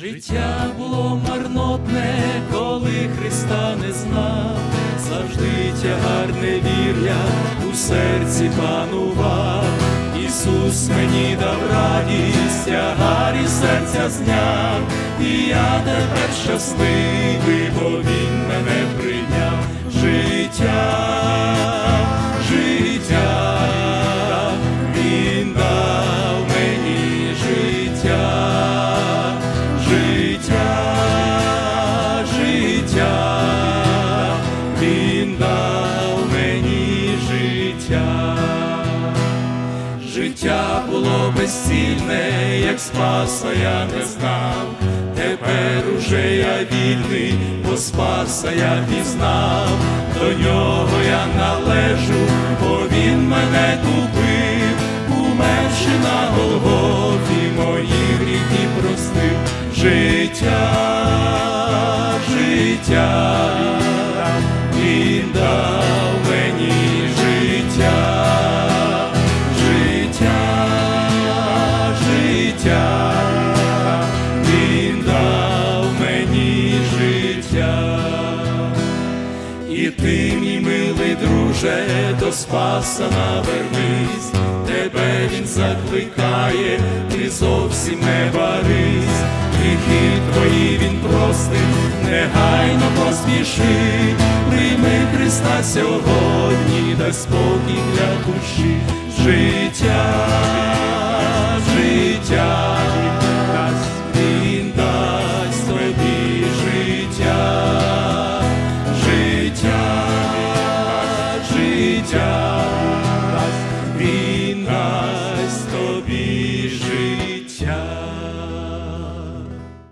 Життя було марнотне, коли Христа не знав, завжди тягар невір'я у серці панував. Ісус мені дав радість, тягар і серця зняв, і я тепер щасливий, бо життя, він дав мені життя. Життя було безцільне, як спаса я не знав. Тепер уже я вільний, бо спаса я пізнав, до нього я належу, життя, він дав мені життя, життя, життя, він дав мені життя. І ти, мій милий друже, до спаса навернись, тебе він закликає, ти зовсім не барись, гріхи твої він простить, негайно поспіши, прийми Христа сьогодні, дай спокій для душі, життя, життя, він дасть тобі життя. Життя, життя, він дасть тобі життя.